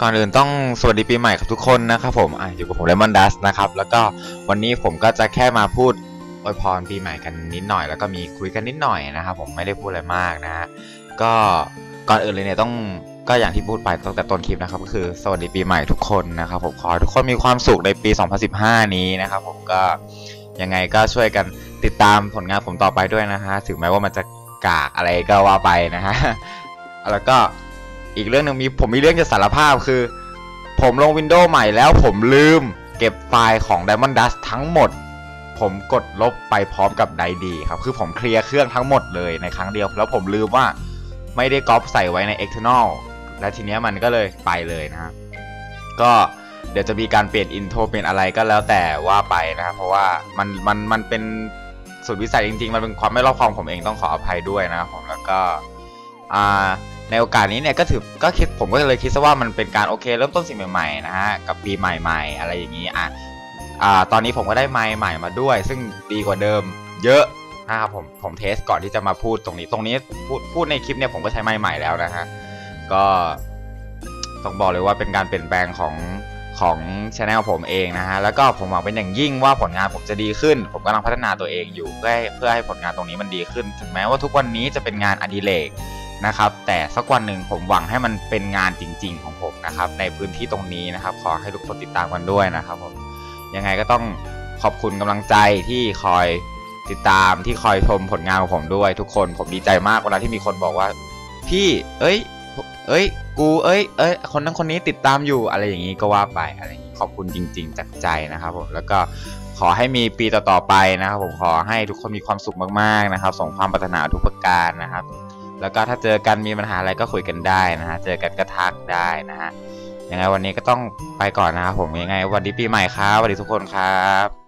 ก่อนอื่นต้องสวัสดีปีใหม่กับทุกคนนะครับผมออยู่กับผมเลมอนดัสนะครับ แล้วก็วันนี้ผมก็จะแค่มาพูดอวยพรปีใหม่กันนิดหน่อย แล้วก็มีคุยกันนิดหน่อยนะครับผมไม่ได้พูดอะไรมากนะฮะก็ก่อนอื่นเลยเนี่ยต้องก็อย่างที่พูดไปตั้งแต่ต้นคลิปนะครับก็คือสวัสดีปีใหม่ทุกคนนะครับผมขอทุกคนมีความสุขในปี 2015 นี้นะครับผมก็ยังไงก็ช่วยกันติดตามผลงานผมต่อไปด้วยนะฮะถึงแม้ว่ามันจะกากอะไรก็ว่าไปนะฮะแล้วก็ อีกเรื่องหนึ่งมีผมมีเรื่องจะสารภาพคือ ผมลงวินโดว์ใหม่แล้วผมลืมเก็บไฟล์ของ Diamond Dust ทั้งหมด ผมกดลบไปพร้อมกับไดดีครับ คือผมเคลียร์เครื่องทั้งหมดเลยในครั้งเดียว แล้วผมลืมว่าไม่ได้ก๊อปใส่ไว้ใน external และทีเนี้ยมันก็เลยไปเลยนะครับก็เดี๋ยวจะมีการเปลี่ยนอินโทรเปลี่ยนอะไรก็แล้วแต่ว่าไปนะครับเพราะว่ามันมันมันเป็นสุดวิสัยจริง ๆ มันเป็นความไม่รอบคอบของผมเองต้องขออภัยด้วยนะครับผมแล้วก็อ่า ในโอกาสนี้เนี่ยก็ถือก็คิดผมก็เลยคิดซะว่ามันเป็นการโอเค เริ่มต้นสิ่งใหม่ๆนะฮะกับปีใหม่ ๆ อะไรอย่างนี้อะอ่าตอนนี้ผมก็ได้ไมค์ใหม่มาด้วย ซึ่งดีกว่าเดิม เยอะนะครับผมผมเทสก่อนที่จะมาพูดตรงนี้ตรงนี้พูดพูดในคลิปเนี่ยผมก็ใช้ไมค์ใหม่แล้วนะฮะก็ต้องบอกเลยว่าเป็นการเปลี่ยนแปลงของของช anel ผมเองนะฮะ แล้วก็ผมหวังเป็นอย่างยิ่งว่าผลงานผมจะดีขึ้น ผมกำลังพัฒนาตัวเองอยู่เพื่อให้เพื่อให้ผลงานตรงนี้มันดีขึ้น ถึงแม้ว่าทุกวันนี้จะเป็นงานอดิเรก นะครับ แต่สักวันหนึ่งผมหวังให้มันเป็นงานจริง ๆ ของผมนะครับ ในพื้นที่ตรงนี้นะครับ ขอให้ทุกคนติดตามกันด้วยนะครับผมยังไงก็ต้องขอบคุณกำลังใจที่คอยติดตามที่คอยชมผลงานของผมด้วย ทุกคนผมดีใจมากเวลาที่มีคนบอกว่า พี่ เอ้ย เอ้ย กูเอ้ย เอ้ย คนนั้นคนนี้ติดตามอยู่อะไรอย่างนี้ก็ว่าไปอะไรอย่างนี้ขอบคุณจริง ๆ จากใจนะครับผมแล้วก็ขอให้มีปีต่อๆไปนะครับผมขอให้ทุกคนมีความสุขมากๆนะครับส่งความปรารถนาทุกประการนะครับ แล้วก็ถ้าเจอกันมีปัญหาอะไรก็คุยกันได้นะฮะ เจอกันก็ทักได้นะฮะ ยังไงวันนี้ก็ต้องไปก่อนนะครับผมยังไงวันดีปีใหม่ครับสวัสดีทุกคนครับ